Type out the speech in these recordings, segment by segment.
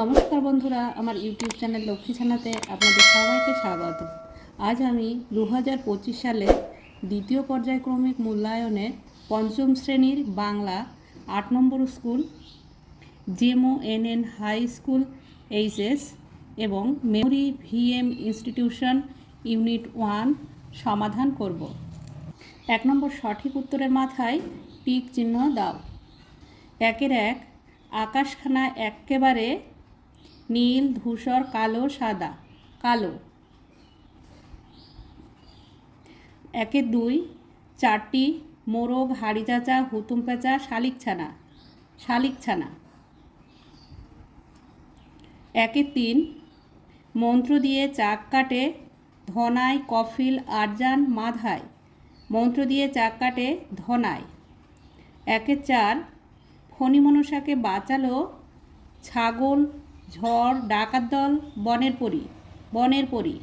নমস্কার বন্ধুরা, আমার ইউটিউব চ্যানেল লক্ষ্মী ছানাতে আপনাদের সবাইকে স্বাগত। আজ আমি দু হাজার পঁচিশ সালে দ্বিতীয় পর্যায়ক্রমিক মূল্যায়নে পঞ্চম শ্রেণির বাংলা আট নম্বর school, Jemo N N high school, HS এবং Memari VM institution unit one সমাধান করব। এক নম্বর সঠিক উত্তরের মাথায় টিক চিহ্ন দাও। একের এক আকাশখানা একেবারে নীল, ধূসর, কালো, সাদা। কালো। একের দুই, চারটি, মোরগ হাড়ি চাচা হুতুম পেঁচা শালিক ছানা শালিক ছানা একের তিন, মন্ত্র দিয়ে চাক কাটে ধনায় কফিল, আরজান মাধায় মন্ত্র দিয়ে চাক কাটে ধনায় একের চার ফণি মনসাকে বাঁচালো ছাগল ঝড়, ডাকাত দল, বনের পরি বনের পরি।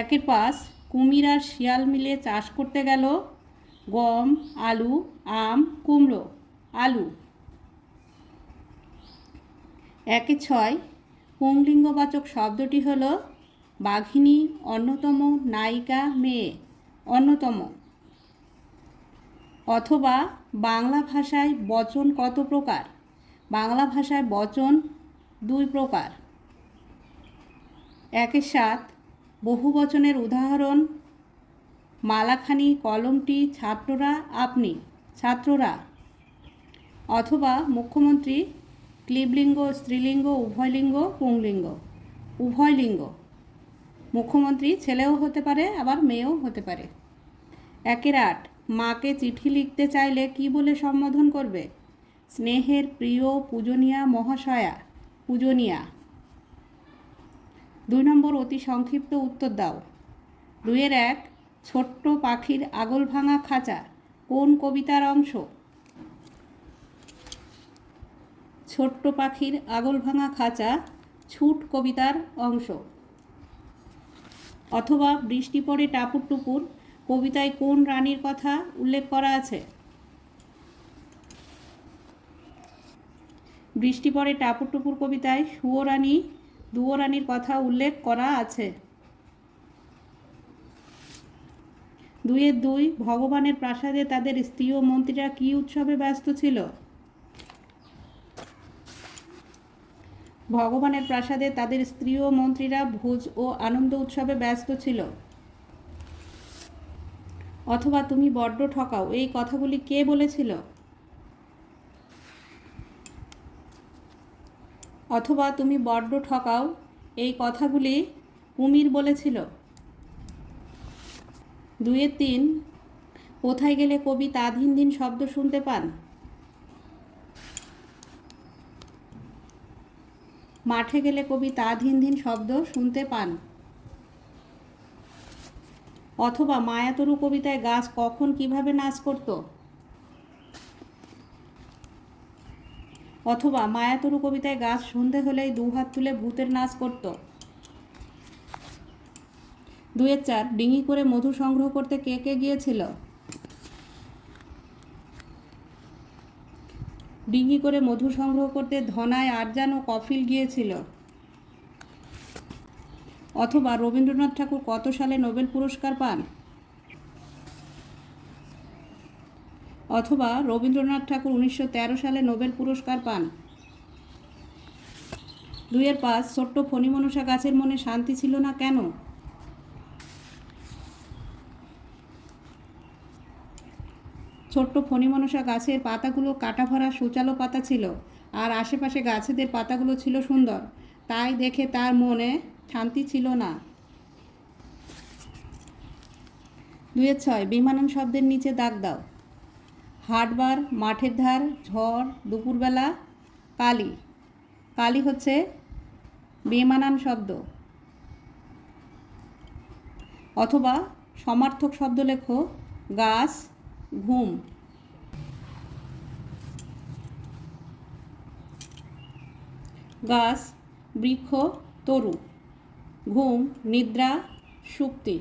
একের পাশ কুমির আর শিয়াল মিলে চাষ করতে গেল গম, আলু, আম, কুমড়ো, আলু। একে ছয় পুংলিঙ্গবাচক শব্দটি হল বাঘিনী অন্যতম নায়িকা মেয়ে, অন্যতম। অথবা বাংলা ভাষায় বচন কত প্রকার? বাংলা ভাষায় বচন দুই প্রকার। একের সাত, বহু বচনের উদাহরণ, মালাখানি কলমটি ছাত্ররা, আপনি, ছাত্ররা। অথবা মুখ্যমন্ত্রী, ক্লিবলিঙ্গ, স্ত্রীলিঙ্গ, উভয়লিঙ্গ, পুংলিঙ্গ, উভয়লিঙ্গ। মুখ্যমন্ত্রী ছেলেও হতে পারে, আবার মেয়েও হতে পারে। একের আট, মাকে চিঠি লিখতে চাইলে কি বলে সম্বোধন করবে? স্নেহের প্রিয় পূজনীয়া মহাশয়া, পূজনীয়া। দুই নম্বর অতি সংক্ষিপ্ত উত্তর দাও। দুইয়ের এক, ছোট্ট পাখির আগল ভাঙা খাঁচা, কোন কবিতার অংশ? ছোট্ট পাখির আগল ভাঙা খাঁচা, ছুট কবিতার অংশ। অথবা বৃষ্টি পড়ে টাপুর টুপুর, কবিতায় কোন রানীর কথা উল্লেখ করা আছে? বৃষ্টি পরে টাপুর টুপুর কবিতায় সুয় রানী, দুয়ো রানীর কথা উল্লেখ করা আছে দুইয়ের দুই ভগবানের প্রাসাদে তাদের স্ত্রী ও মন্ত্রীরা কী উৎসবে ব্যস্ত ছিল? ভগবানের প্রাসাদে তাদের স্ত্রী ও মন্ত্রীরা ভোজ ও আনন্দ উৎসবে ব্যস্ত ছিল। অথবা তুমি বড্ড ঠকাও, এই কথাগুলি কে বলেছিল? অথবা তুমি বড্ড ঠকাও, এই কথাগুলি কুমির বলেছিল। দুয়ের তিন, কোথায় গেলে কবি তাধীন দিন শব্দ শুনতে পান? মাঠে গেলে কবি তাধীন দিন শব্দ শুনতে পান। অথবা মায়াতরু কবিতায় গাছ কখন কীভাবে নাচ করত? অথবা মায়াতরু কবিতায় গাছ সন্ধে হলেই দু হাত তুলে ভূতের নাচ করত। দুয়ের চার, ডিঙি করে মধু সংগ্রহ করতে কে কে গিয়েছিল? ডিঙি করে মধু সংগ্রহ করতে ধনায় আরজান ও কফিল গিয়েছিল। অথবা রবীন্দ্রনাথ ঠাকুর কত সালে নোবেল পুরস্কার পান? অথবা রবীন্দ্রনাথ ঠাকুর উনিশশো তেরো সালে নোবেল পুরস্কার পান। দুইয়ের পাঁচ, ছোট্ট ফণিমনসা গাছের মনে শান্তি ছিল না কেন? ছোট্ট ফণিমনসা গাছের পাতাগুলো কাটা ভরা সূচালো পাতা ছিল আর আশেপাশে গাছেদের পাতাগুলো ছিল সুন্দর। তাই দেখে তার মনে শান্তি ছিল না। দুয়ের ছয়, বিমানন শব্দের নিচে দাগ দাও। হাটবার, মাঠের ধার, ঝড়, দুপুরবেলা, কালি। কালি হচ্ছে বেমানান শব্দ। অথবা সমার্থক শব্দ লেখো, গাছ, ঘুম। গাছ, বৃক্ষ, তরু। ঘুম, নিদ্রা সুক্তি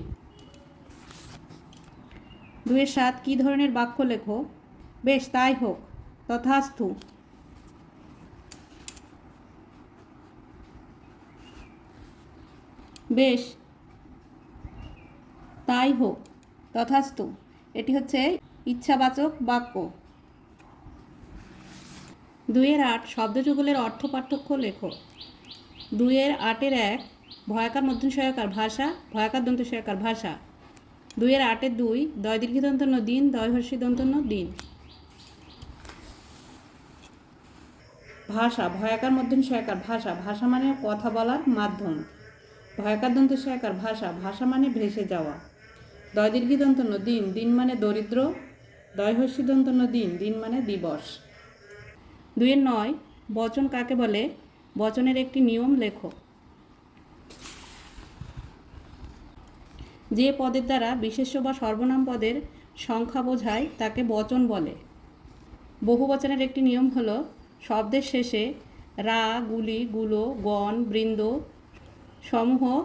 দুয়ের সাত, কী ধরনের বাক্য লেখো? বেশ, তাই হোক তথাস্থু বেশ, তাই হোক, তথাস্তু। এটি হচ্ছে ইচ্ছাবাচক বাক্য। দুইয়ের আট শব্দযুগলের অর্থ পার্থক্য লেখো। দুইয়ের আটের এক ভয়াকার মধ্যসহায়কার ভাষা, ভয়াকার দন্তসহায়কার ভাষা। দুইয়ের আটের দুই দয় দীর্ঘিদন্তন্য দিন, দয় হর্ষিদন্তন্য দিন। ভাষা, ভয়াকার মধ্যম সহায়কার ভাষা ভাষা মানে কথা বলার মাধ্যম। ভয়াকার দন্ত সহায়কার ভাষা ভাষা মানে ভেসে যাওয়া। দয় দীর্ঘ দন্তন্য দিন দিন মানে দরিদ্র। দয় হর্ষি দন্তন্য দিন দিন মানে দিবস। দুইয়ের নয়, বচন কাকে বলে? বচনের একটি নিয়ম লেখো। যে পদের দ্বারা বিশেষ্য বা সর্বনাম পদের সংখ্যা বোঝায়, তাকে বচন বলে। বহুবচনের একটি নিয়ম হলো শব্দের শেষে রা, গুলি, গুলো, গণ, বৃন্দ সমূহ,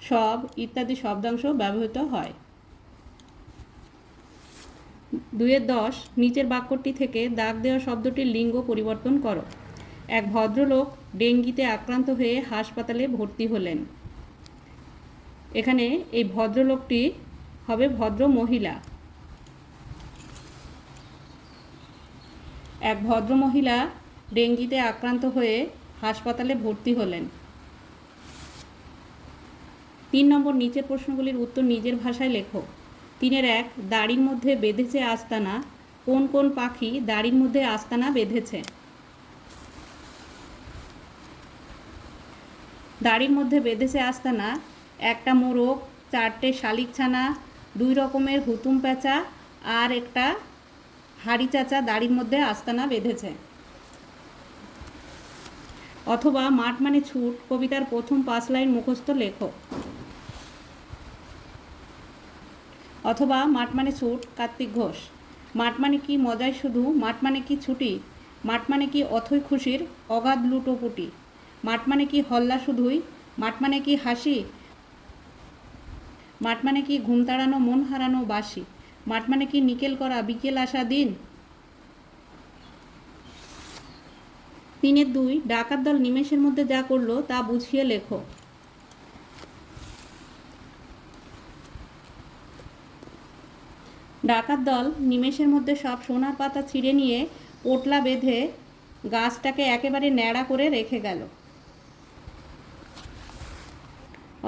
সব ইত্যাদি শব্দাংশ ব্যবহৃত হয়। দুয়ের দশ, নিচের বাক্যটি থেকে দাগ দেওয়া শব্দটির লিঙ্গ পরিবর্তন করো। এক ভদ্রলোক ডেঙ্গিতে আক্রান্ত হয়ে হাসপাতালে ভর্তি হলেন। এখানে এই ভদ্রলোকটি হবে ভদ্র মহিলা। এক ভদ্র মহিলা ডেঙ্গিতে আক্রান্ত হয়ে হাসপাতালে ভর্তি হলেন। তিন নম্বর নিচের প্রশ্নগুলির উত্তর নিজের ভাষায় লেখো। তিনের এক, দাড়ির মধ্যে বেঁধেছে আস্তানা। কোন কোন পাখি দাড়ির মধ্যে আস্তানা বেঁধেছে? দাড়ির মধ্যে বেঁধেছে আস্তানা। একটা মোরগ, চারটে শালিক ছানা, দুই রকমের হুতুম পেঁচা আর একটা হাড়ি চাচা দাড়ির মধ্যে আস্তানা বেঁধেছে। অথবা মাঠ মানে ছুট, কবিতার প্রথম পাঁচ লাইন মুখস্থ লেখো অথবা মাঠ মানে ছুট, কার্তিক ঘোষ। মাঠ মানে কি মজায় শুধু, মাঠ মানে কি ছুটি। মাঠ মানে কি অথই খুশির, অগাধ লুটোপুটি। মাঠ মানে কি হল্লা শুধুই, মাঠ মানে কি হাসি। মাঠ মানে কি ঘুম তাড়ানো, মন হারানো বাসি মাঠ মানে কি নিকেল করা, বিকেল আসা, দিন? তিনের দুই, ডাকাত দল নিমেষের মধ্যে যা করল তা বুঝিয়ে লেখো। ডাকাত দল নিমেষের মধ্যে সব সোনার পাতা ছিঁড়ে নিয়ে পোটলা বেঁধে গাছটাকে একেবারে ন্যাড়া করে রেখে গেল।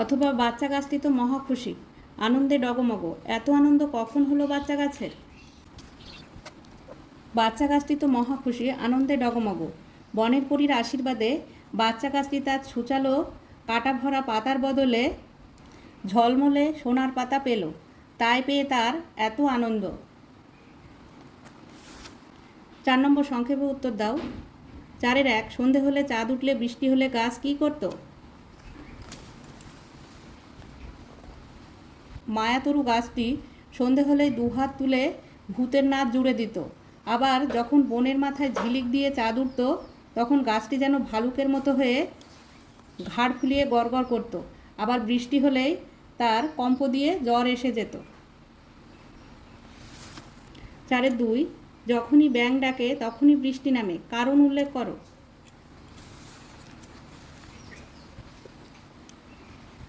অথবা বাচ্চা গাছটি তো মহা খুশি। আনন্দে ডগমগ। এত আনন্দ কখন হলো বাচ্চা গাছের? বাচ্চা গাছটি তো মহা খুশি, আনন্দে ডগমগ। বনের পরীর আশীর্বাদে বাচ্চা গাছটি তার ছুচালো কাটা ভরা পাতার বদলে ঝলমলে সোনার পাতা পেল। তাই পেয়ে তার এত আনন্দ। চার নম্বর সংক্ষেপে উত্তর দাও। চারের এক, সন্ধে হলে চাঁদ উঠলে বৃষ্টি হলে গাছ কী করতো? মায়াতরু গাছটি সন্ধে হলেই দুহাত তুলে ভূতের নাচ জুড়ে দিত। আবার যখন বনের মাথায় ঝিলিক দিয়ে চাঁদ উঠত, তখন গাছটি যেন ভালুকের মতো হয়ে ঘাড় ফুলিয়ে গড়গড় করতো। আবার বৃষ্টি হলেই তার কম্প দিয়ে জ্বর এসে যেত। চারে দুই, যখনই ব্যাং ডাকে তখনই বৃষ্টি নামে, কারণ উল্লেখ করো।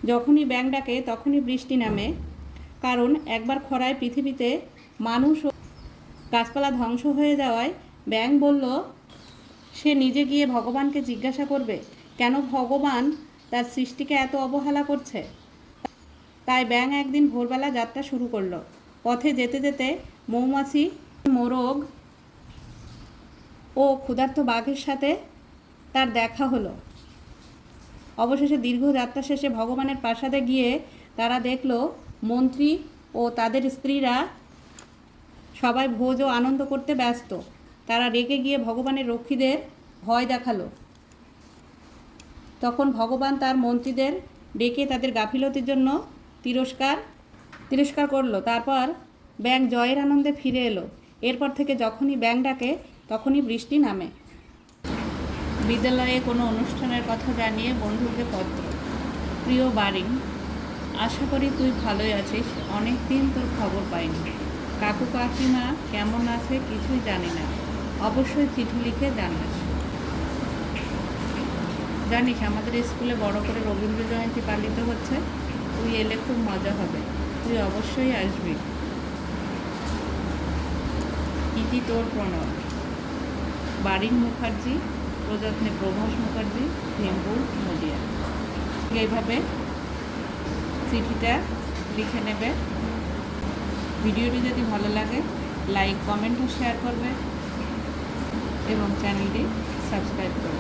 যখনই ব্যাং ডাকে, তখনই বৃষ্টি নামে। কারণ একবার খরায় পৃথিবীতে মানুষ ও গাছপালা ধ্বংস হয়ে যাওয়ায় ব্যাং বলল, সে নিজে গিয়ে ভগবানকে জিজ্ঞাসা করবে, কেন ভগবান তার সৃষ্টিকে এত অবহেলা করছে? তাই ব্যাং একদিন ভোরবেলা যাত্রা শুরু করল। পথে যেতে যেতে মৌমাছি, মোরগ ও ক্ষুধার্ত বাঘের সাথে তার দেখা হলো। অবশেষে দীর্ঘ যাত্রা শেষে ভগবানের প্রাসাদে গিয়ে তারা দেখল, মন্ত্রী ও তাদের স্ত্রীরা সবাই ভোজ ও আনন্দ করতে ব্যস্ত। তারা রেগে গিয়ে ভগবানের রক্ষীদের ভয় দেখাল। তখন ভগবান তার মন্ত্রীদের ডেকে তাদের গাফিলতির জন্য তিরস্কার তিরস্কার করল। তারপর ব্যাং জয়ের আনন্দে ফিরে এলো। এরপর থেকে যখনই ব্যাং ডাকে, তখনই বৃষ্টি নামে। বিদ্যালয়ে কোনো অনুষ্ঠানের কথা জানিয়ে বন্ধুকে পত্র প্রিয় বারিং আশা করি তুই ভালোই আছিস। অনেক দিন তোর খবর পাইনি। কাকু কাকিমা কেমন আছে কিছুই জানি না। অবশ্যই চিঠি লিখে জানাস। জানিস, আমাদের স্কুলে বড় করে রবীন্দ্র জয়ন্তী পালিত হচ্ছে। তুই এলে খুব মজা হবে। তুই অবশ্যই আসবি। ইতি তোর প্রণব বারিন মুখার্জি প্রযত্নে প্রভাস মুখার্জি ভীমপুর নদিয়া। এইভাবে চিঠিটা লিখে নেবে। ভিডিওটি যদি ভালো লাগে, লাইক, কমেন্ট ও শেয়ার করবে। এবং চ্যানেলটি সাবস্ক্রাইব করবে।